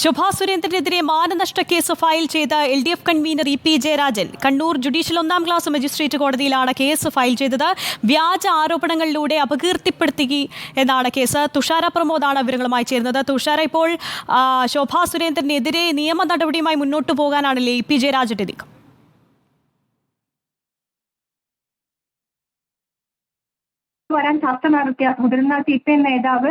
ശോഭാ സുരേന്ദ്രനെതിരെ മാനനഷ്ട case file ചെയ്ത L D F convener E P Jayarajan. Kannur judicial ഒന്നാം ക്ലാസ് മജിസ്ട്രേറ്റ് കോടതിയിലാണ് കേസ് ഫയൽ ചെയ്തത്. വ്യാജ ആരോപണങ്ങളിലൂടെ അപകീർത്തിപ്പെടുത്തി എന്നാണ് കേസ്. തുഷാര പ്രമോദാണ് വിവരങ്ങളുമായി ചേരുന്നത്. തുഷാര ഇപ്പോൾ ശോഭാ സുരേന്ദ്രനെതിരെ നിയമ നടപടിയുമായി മുന്നോട്ട് പോകാനാണല്ലേ ഇ പി ജയരാജന്റെ നീക്കം? വരാൻ ചർച്ച നടത്തിയ മുതിർന്ന സി പി എം നേതാവ്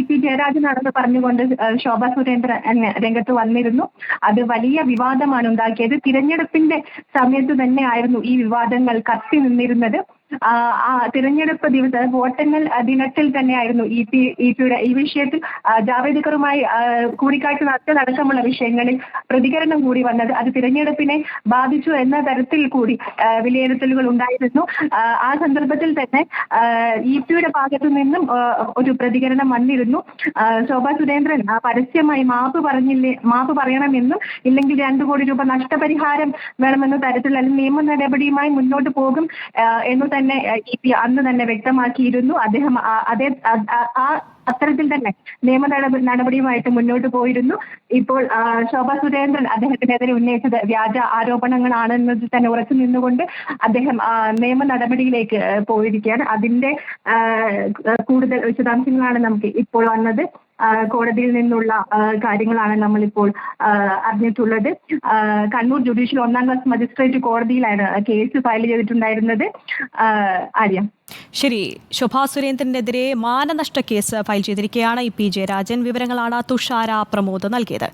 ഇ പി ജയരാജൻ നടന്ന് പറഞ്ഞുകൊണ്ട് ശോഭ സുരേന്ദ്രൻ രംഗത്ത് വന്നിരുന്നു. അത് വലിയ വിവാദമാണ് ഉണ്ടാക്കിയത്. തിരഞ്ഞെടുപ്പിന്റെ സമയത്ത് തന്നെയായിരുന്നു ഈ വിവാദങ്ങൾ കത്തി നിന്നിരുന്നത്. ആ, തിരഞ്ഞെടുപ്പ് ദിവസം വോട്ടെണ്ണൽ ദിനത്തിൽ തന്നെയായിരുന്നു ഇ പി ഇ പിയുടെ ഈ വിഷയത്തിൽ ജാവേദ്കറുമായി കൂടിക്കാഴ്ച നടത്തിയതടക്കമുള്ള വിഷയങ്ങളിൽ പ്രതികരണം കൂടി വന്നത്. അത് തിരഞ്ഞെടുപ്പിനെ ബാധിച്ചു എന്ന തരത്തിൽ കൂടി വിലയിരുത്തലുകൾ ഉണ്ടായിരുന്നു. ആ, സന്ദർഭത്തിൽ തന്നെ ഇ പിയുടെ ഭാഗത്തു നിന്നും ഒരു പ്രതികരണം വന്നിരുന്നു. ശോഭാ സുരേന്ദ്രൻ പരസ്യമായി മാപ്പ് പറഞ്ഞില്ലേ മാപ്പ് പറയണമെന്നും ഇല്ലെങ്കിൽ രണ്ടു കോടി രൂപ നഷ്ടപരിഹാരം വേണമെന്ന തരത്തിൽ അല്ലെങ്കിൽ നിയമ നടപടിയുമായി മുന്നോട്ട് പോകും എന്ന് തന്നെ ഇ പി അന്ന് തന്നെ വ്യക്തമാക്കിയിരുന്നു. അദ്ദേഹം അതേ ആ- അത്തരത്തിൽ തന്നെ നിയമ നടപടിയുമായിട്ട് മുന്നോട്ട് പോയിരുന്നു. ഇപ്പോൾ ശോഭാ സുരേന്ദ്രൻ അദ്ദേഹത്തിനെതിരെ ഉന്നയിച്ചത് വ്യാജ ആരോപണങ്ങളാണെന്നത് തന്നെ ഉറച്ചു നിന്നുകൊണ്ട് അദ്ദേഹം നിയമ നടപടിയിലേക്ക് പോയിരിക്കുകയാണ്. അതിന്റെ കൂടുതൽ വിശദാംശങ്ങളാണ് നമുക്ക് ഇപ്പോൾ വന്നത്. കോടതിയിൽ നിന്നുള്ള കാര്യങ്ങളാണ് നമ്മളിപ്പോൾ അറിഞ്ഞിട്ടുള്ളത്. കണ്ണൂർ ജുഡീഷ്യൽ ഒന്നാം ക്ലാസ് മജിസ്ട്രേറ്റ് കോടതിയിലാണ് കേസ് ഫയൽ ചെയ്തിട്ടുണ്ടായിരുന്നത്. ആര്യ? ശരി ശോഭാ സുരേന്ദ്രനെതിരെ മാനനഷ്ട കേസ് ഫയൽ ചെയ്തിരിക്കുകയാണ് ഇ പി ജയരാജൻ. വിവരങ്ങളാണ് തുഷാര പ്രമോദ് നൽകിയത്.